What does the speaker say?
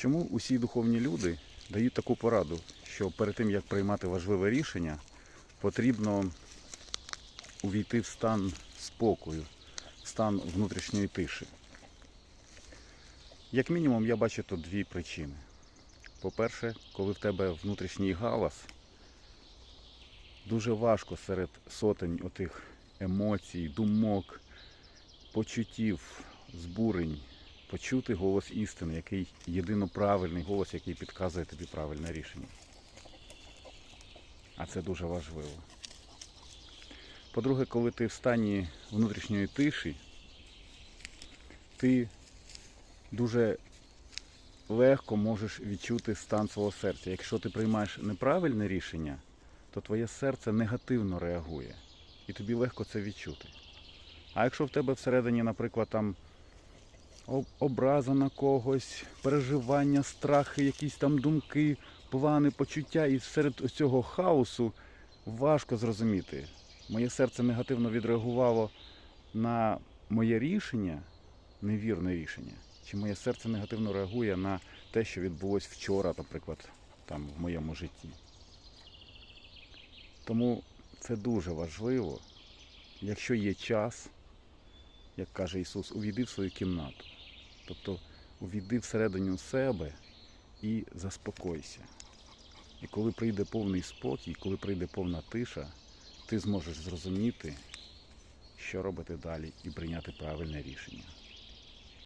Чому усі духовні люди дають таку пораду, що перед тим як приймати важливе рішення, потрібно увійти в стан спокою, в стан внутрішньої тиші? Як мінімум, я бачу тут дві причини. По-перше, коли в тебе внутрішній галас, дуже важко серед сотень отих емоцій, думок, почуттів, збурень почути голос істини, який єдино правильний голос, який підказує тобі правильне рішення. А це дуже важливо. По-друге, коли ти в стані внутрішньої тиші, ти дуже легко можеш відчути стан свого серця. Якщо ти приймаєш неправильне рішення, то твоє серце негативно реагує. І тобі легко це відчути. А якщо в тебе всередині, наприклад, там образа на когось, переживання, страхи, якісь там думки, плани, почуття, і серед цього хаосу важко зрозуміти. Моє серце негативно відреагувало на моє рішення, невірне рішення, чи моє серце негативно реагує на те, що відбулось вчора, наприклад, там в моєму житті. Тому це дуже важливо, якщо є час, як каже Ісус, увійди в свою кімнату. Тобто увійди всередину себе і заспокойся. І коли прийде повний спокій, коли прийде повна тиша, ти зможеш зрозуміти, що робити далі і прийняти правильне рішення.